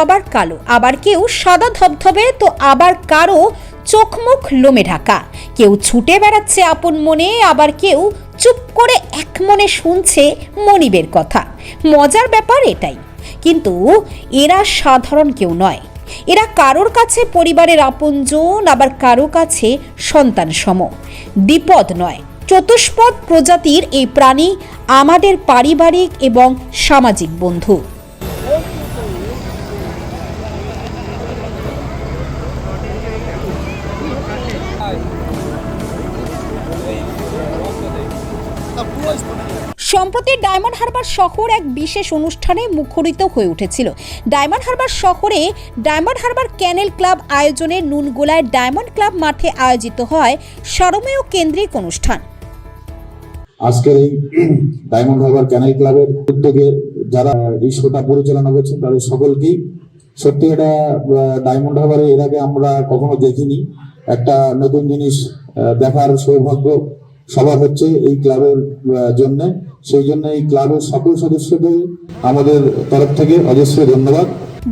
আবার কালো। আবার কেউ সাদা ধবধবে, তো আবার কারও চোখমুখ লোমে ঢাকা। কেউ ছুটে বেড়াচ্ছে আপন মনে, আবার কেউ চুপ করে এক মনে শুনছে মনিবের কথা। মজার ব্যাপার এটাই। কিন্তু এরা সাধারণ কেউ নয়। এরা কারোর কাছে পরিবারের আপনজন, আবার কারও কাছে সন্তান সম দ্বিপদ নয়। চতুষ্পদ প্রজাতির এই প্রাণী আমাদের পারিবারিক এবং সামাজিক বন্ধু। সম্প্রতি ডায়মন্ড হারবার শহর এক বিশেষ অনুষ্ঠানে মুখরিত হয়ে উঠেছিল। ডায়মন্ড হারবার শহরে ডায়মন্ড হারবার ক্যানেল ক্লাব আয়োজনে নুনগোলায় ডায়মন্ড ক্লাব মাঠে আয়োজিত হয় সরমেয় কেন্দ্রিক অনুষ্ঠান। আজকের এই ডায়মন্ড হারবার ক্যানেল ক্লাবের উদ্যোগে যারা এই শোটা পরিচালনা করছেন, তাদের সকলকেই সত্যি এটা ডায়মন্ড হারবারে এর আগে আমরা কখনো দেখিনি। একটা নতুন জিনিস দেখার সৌভাগ্য সবার হচ্ছে এই ক্লাবের জন্য। সেই জন্য এই ক্লাবের সকল সদস্যদের আমাদের তরফ থেকে অজস্র ধন্যবাদ।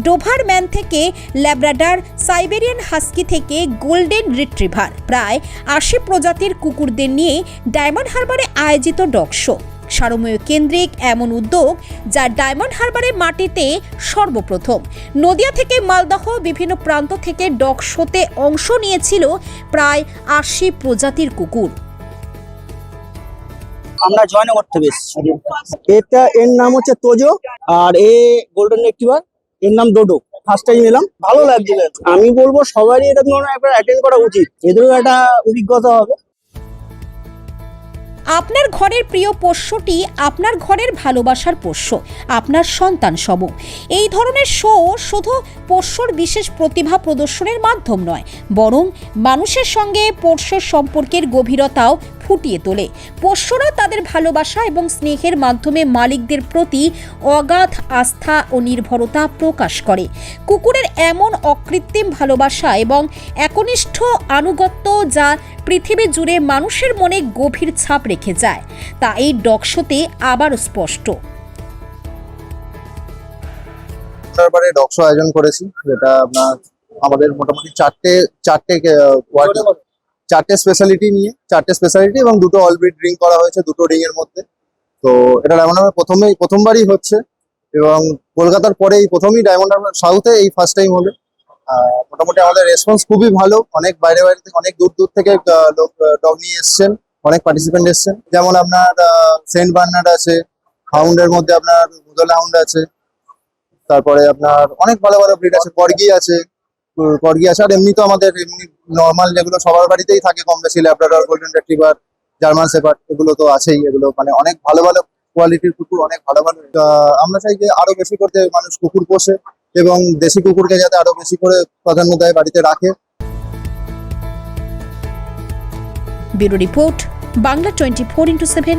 ডোভার ম্যান থেকে ল্যাব্রাডার সাইবেরিয়ান হাস্কি থেকে গোল্ডেন রিট্রিভার, প্রায় আশি প্রজাতির কুকুরদের নিয়ে ডায়মন্ড হারবারে আয়োজিত ডগ শো। সারময় কেন্দ্রিক এমন উদ্যোগ যা ডায়মন্ড হারবারের মাটিতে সর্বপ্রথম। নদিয়া থেকে মালদহ বিভিন্ন প্রান্ত থেকে ডগ শোতে অংশ নিয়েছিল প্রায় আশি প্রজাতির কুকুর। আমরা জয়নগর থেকে এসেছি এটা এর নাম হচ্ছে তোজো আর এ গোল্ডেন রেক্টিভার এর নাম ডোডো ফার্স্ট টাইম এলাম। ভালো লাগছে আমি বলব সবারই এটা একবার অ্যাটেন্ড করা উচিত। এদেরও একটা অভিজ্ঞতা হবে। আপনার ঘরের প্রিয় পোষ্যটি আপনার ঘরের ভালোবাসার পোষ্য আপনার সন্তান সম। এই ধরনের শো শুধু পোষ্যর বিশেষ প্রতিভা প্রদর্শনের মাধ্যম নয় বরং মানুষের সঙ্গে পোষ্যের সম্পর্কের গভীরতাও ফুটিয়ে তোলে। পোষ্যরা তাদের ভালোবাসা এবং স্নেহের মাধ্যমে মালিকদের প্রতি অগাধ আস্থা ও নির্ভরতা প্রকাশ করে। কুকুরের এমন অকৃত্রিম ভালোবাসা এবং একনিষ্ঠ আনুগত্য যা পৃথিবী জুড়ে মানুষের মনে গভীর ছাপ রেখে যায়, তা এই ডকশোতে আবারও স্পষ্ট। তারপরে ডকশো আয়োজন করেছি, যেটা আপনার আমাদের মোটামুটি চারটে চারটে ওয়ার্ড চারটে স্পেশালিটি নিয়ে, চারটে স্পেশালিটি এবং দুটো অলবিট ড্রিঙ্ক করা হয়েছে, দুটো রিং এর মধ্যে। তো এটা ডায়মন্ড হারবার প্রথমেই, প্রথমবারই হচ্ছে এবং কলকাতার পরে এই প্রথমই ডায়মন্ড হারবার সাউথে এই ফার্স্ট টাইম হলো। মোটামুটি আমাদের রেসপন্স খুবই ভালো। অনেক বাইরে বাইরে থেকে, অনেক দূর দূর থেকে লোক ডগ নিয়ে এসছেন, অনেক পার্টিসিপেন্ট এসছেন। যেমন আপনার সেন্ট বার্নার্ড আছে হাউন্ডের মধ্যে আপনার মুদল হাউন্ড আছে। তারপরে আপনার অনেক ভালো ভালো ব্রিড আছে, কর্গি আছে কর্গি আছে, আর এমনি তো আমাদের এমনি নর্মাল যেগুলো সবার বাড়িতেই থাকে, কম বেশি ল্যাবরাডর গোল্ডেন রেট্রিভার জার্মান সেপার এগুলো তো আছেই। এগুলো মানে অনেক ভালো ভালো কোয়ালিটির কুকুর, অনেক ভালো ভালো। আমরা চাই যে আরও বেশি করতে মানুষ কুকুর পোষে এবং দেশি কুকুরকে যাতে আরও বেশি করে প্রাধান্য দেয় বাড়িতে রাখে। Bureau report, Bangla twenty four into seven